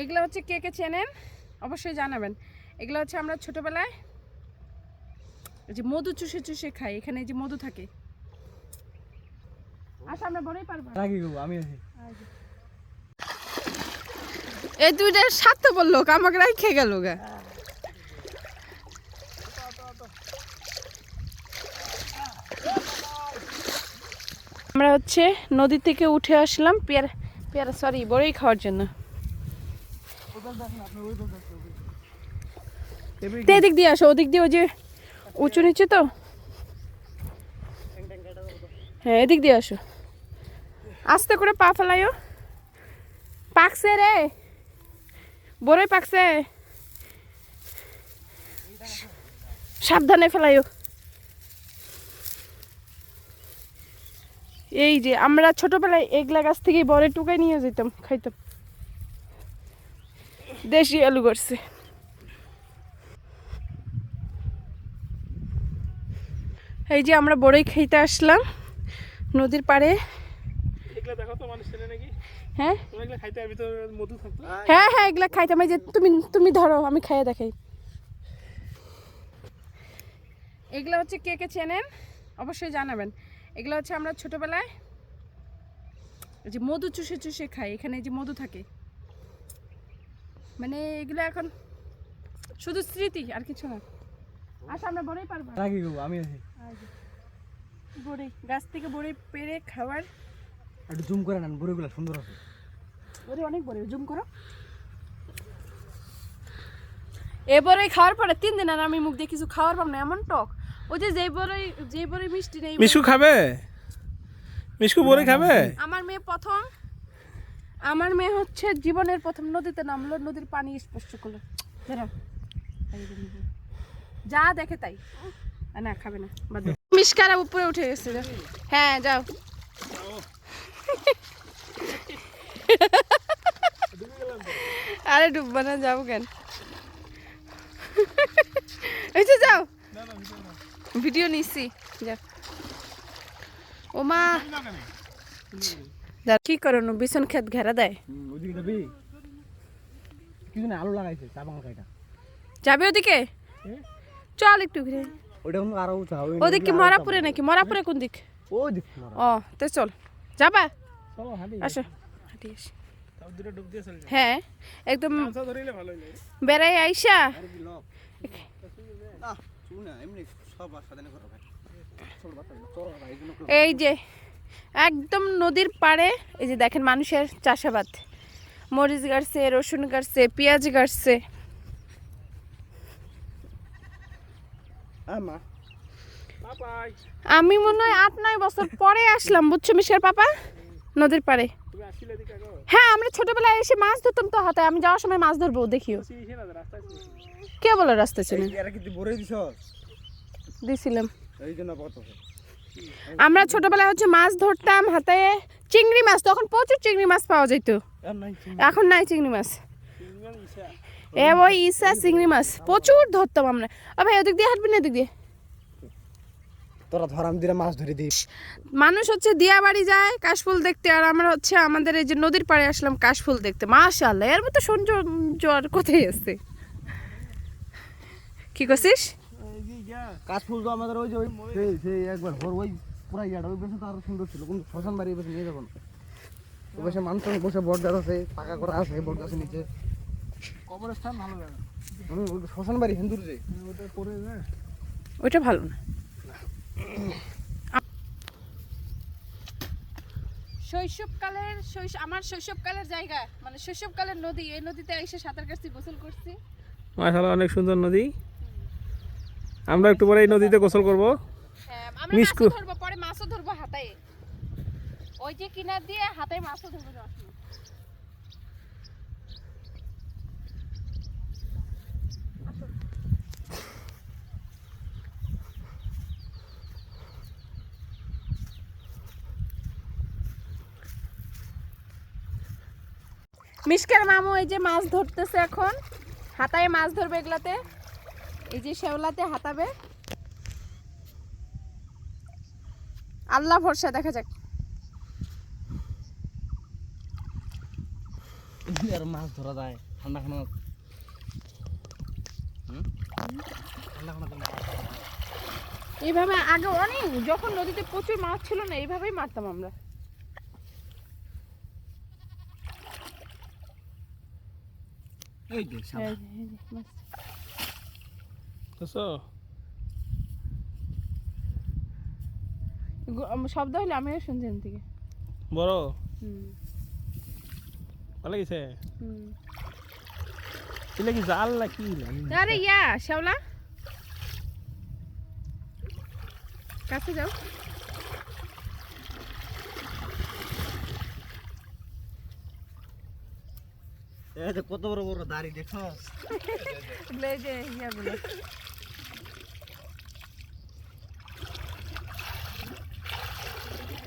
এগুলো হচ্ছে কে কে চেনেন? অবশ্যই জানাবেন। এগুলো হচ্ছে আমরা ছোটবেলায় যে মধু চুষে চুষে খাই এখানে এই যে মধু থাকে। আচ্ছা আমরা বড়ই পারব। আমি আছি। এই দুইটা স্বার্থপর লোক আমাকে রেখে গেল গা। আমরা হচ্ছে নদী থেকে উঠে আসলাম পেয়ারা পেয়ারা সরি বড়ই খাওয়ার জন্য। এদিক দিয়ে আসো ওদিক দিয়ে ওই যে উঁচু নিচে তো। হ্যাঁ এদিক দিয়ে আসো। আস্তে করে পা ফেলাইও। পাকছে রে। বড়ই পাকছে। সাবধানে ফেলাইও। এই যে আমরা ছোটবেলায় এগলা গাছ থেকে বড় টুকাই নিয়ে যেতাম খাইতাম। দেশি আলু করছে। এই যে আমরা বড়ই খাইতে আসলাম নদীর পাড়ে। হ্যাঁ? হ্যাঁ হ্যাঁ এগুলা খাইতাম এই যে তুমি তুমি ধরো আমি খাইয়ে দেখাই। এগুলো হচ্ছে কে কে চেনেন? অবশ্যই জানাবেন। এগুলো হচ্ছে আমরা ছোটবেলায় যে মধু চুষে চুষে খাই এখানে এই যে মধু থাকে। মানে এগুলো এখন শুধু স্মৃতি আর কিছু না। আচ্ছা আমরা বড়ই পারব রাখি গো আমি আছি। বড়ি গাছ থেকে বড়ি পেরে খাওয়ার। একটু জুম করে নেন বুড়িগুলা সুন্দর আছে। বড়ি অনেক বড়ি জুম করো। এবারে খাওয়ার পরে তিন দিন আর আমি মুখ দিয়ে কিছু খাওয়ার পাব না এমন টক। ওই যে যেই বড়ই যেই বড়ই মিষ্টি নেই মিশু খাবে? মিশু বলে খাবে? আমার মেয়ে প্রথম আমার মেয়ে হচ্ছে জীবনের প্রথম নদীতে নামলো নদীর পানি স্পর্শ করল যা দেখে তাই না খাবে না মিসকারা উপরে উঠে গেছে হ্যাঁ যাও আরে ডুববা না যাব কেন যে যাও ভিডিও নিচ্ছি যাও ও মা যা, কি করো বিছন ক্ষেত ঘেরা দেয়। ওদিকে যাবি? কিছু না আলু লাগাইছে চা বাংলা এটা যাবে ওদিকে? চল একটু ঘুরে। ওটা কিন্তু আরও উঁচা ওই ওদিকে মরাপুরে নাকি? মরাপুরে কোন দিক? ও দিক ও তো চল। যাবা? চলো হাঁটি। আসো। হাঁটি আসি। তাও দুটো ডুব দিয়ে চলে হ্যাঁ একদম ধরিলে ভালো লাগে। বেড়াই আইসা। এই যে একদম নদীর পাড়ে এই যে দেখেন মানুষের চাষাবাদ। মরিচ গাড়ছে রসুন গাড়ছে পেঁয়াজ গাড়ছে। আমি। মনে হয় আট নয় বছর পরে আসলাম বুঝছ মিশের পাপা? নদীর পাড়ে। তুমি আসলে এদিকে আগো? হ্যাঁ আমরা ছোটবেলায় এসে মাছ ধরতাম তো হাতে আমি যাওয়ার সময় মাছ ধরবো দেখিও। রাস্তায় কে বলে রাস্তা দিছ দিছিলাম। আমরা ছোটবেলায় হচ্ছে মাছ ধরতাম হাতে চিংড়ি মাছ তখন প্রচুর চিংড়ি মাছ পাওয়া যেত। এখন নাই চিংড়ি মাছ। এ ওই ইসা চিংড়ি মাছ প্রচুর ধরতাম আমরা। ও ভাই ওদিক দিয়ে হাঁটবি না এদিক দিয়ে? তোরা ধরাম দিরা মাছ ধরে দিস মানুষ হচ্ছে দিয়া বাড়ি যায় কাশফুল দেখতে আর আমরা হচ্ছে আমাদের এই যে নদীর পাড়ে আসলাম কাশফুল দেখতে। মাশাআল্লাহ এর মতো সৌন্দর্য আর কোথায় আছে? কি করছিস? কাশ ফুল তো আমাদের ওই যে ওই সেই সেই একবার ভোর ওই পুরা ইয়াটা। ওই বেশি তো আরও সুন্দর ছিল। কিন্তু শ্মশান বাড়ি বেশি নিয়ে যাব না। ওই বেশি মানুষ বসে বট গাছ আছে পাকা করা আছে বট গাছের নিচে। কবরস্থান ভালো জায়গা। শ্মশান বাড়ি হিন্দুর যে। ওটা করে না ওইটা ভালো না। শৈশবকালের শৈশব আমার শৈশবকালের জায়গা মানে শৈশবকালের নদী এই নদীতে এসে সাঁতার কাটছি গোসল করছি। মাশাআল্লাহ অনেক সুন্দর নদী। আমরা একটু পরে এই নদীতে গোসল করব হ্যাঁ, আমরা মিশকু। পরে মাছও ধরবো হাতায় ওই যে কিনার দিয়ে হাতায় মাছও ধরবো। মিশকার মামু এই যে মাছ ধরতেছে এখন হাতায় মাছ ধরবে এগুলাতে এই যে শেওলাতে হাতাবে আল্লাহ ভরসা দেখা যাক। আর মাছ ধরা যায় ঠান্ডা খানা এইভাবে আগে অনেক যখন নদীতে প্রচুর মাছ ছিল না এইভাবেই মারতাম আমরা। এই যে, মাছ। শব্দ হলে আমিও শুনছি এখান থেকে বড় ভালো গেছে হুম। এগুলো কি জাল না কি? আরে ইয়া শ্যাওলা। কাছে যাও। কত বড় বড় দাড়ি দেখো এগুলো এই যে ইয়াগুলো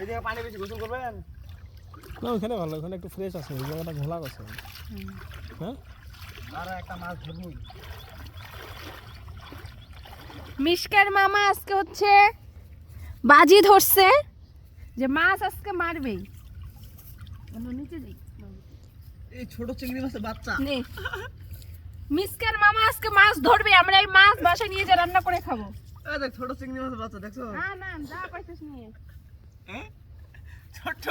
এদিকে পানি বেশি গোসল করবেন? না ওখানে ভালো ওখানে একটু ফ্রেশ আছে ওই জায়গাটা ঘোলা আছে। হ্যাঁ? আর একটা মাছ ধরবই মিশকার মামা আজকে হচ্ছে বাজি ধরছে যে মাছ আজকে মারবেই। আমরা নিচে যাই। এই ছোট চিংড়ি মাছের বাচ্চা। নে। মিসকার মামা আজকে মাছ ধরবে আমরা এই মাছ বাসায় নিয়ে যা রান্না করে খাব। দেখ ছোট চিংড়ি মাছের বাচ্চা দেখছ? না না যা পাইছিস নিয়ে। ছোট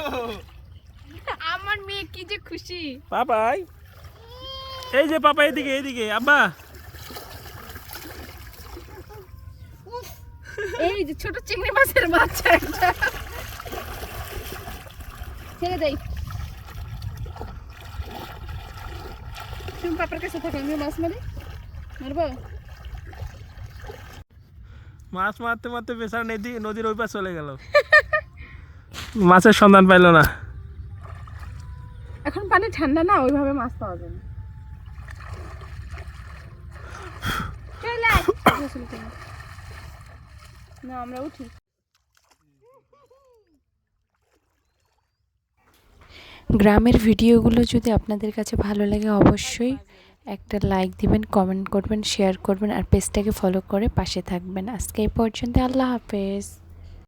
আমার মেয়ে কি যে খুশি। পাপাই। এই যে পাপা এদিকে এদিকে আব্বা। এই যে ছোট চিংড়ি মাছের বাচ্চা একটা। ছেড়ে দেই। তুমি পাপার কাছে থাকো আমি মাছ মারি। মারবো? মাছ মারতে মারতে বেচারা নদী নদীর ওই পার চলে গেল। মাছের সন্ধান পাইলো না। এখন পানি ঠান্ডা না ওইভাবে মাছ পাওয়া যায় না। না আমরা উঠি। গ্রামের ভিডিওগুলো যদি আপনাদের কাছে ভালো লাগে অবশ্যই একটা লাইক দিবেন কমেন্ট করবেন শেয়ার করবেন আর পেজটাকে ফলো করে পাশে থাকবেন। আজকে এই পর্যন্ত আল্লাহ হাফেজ।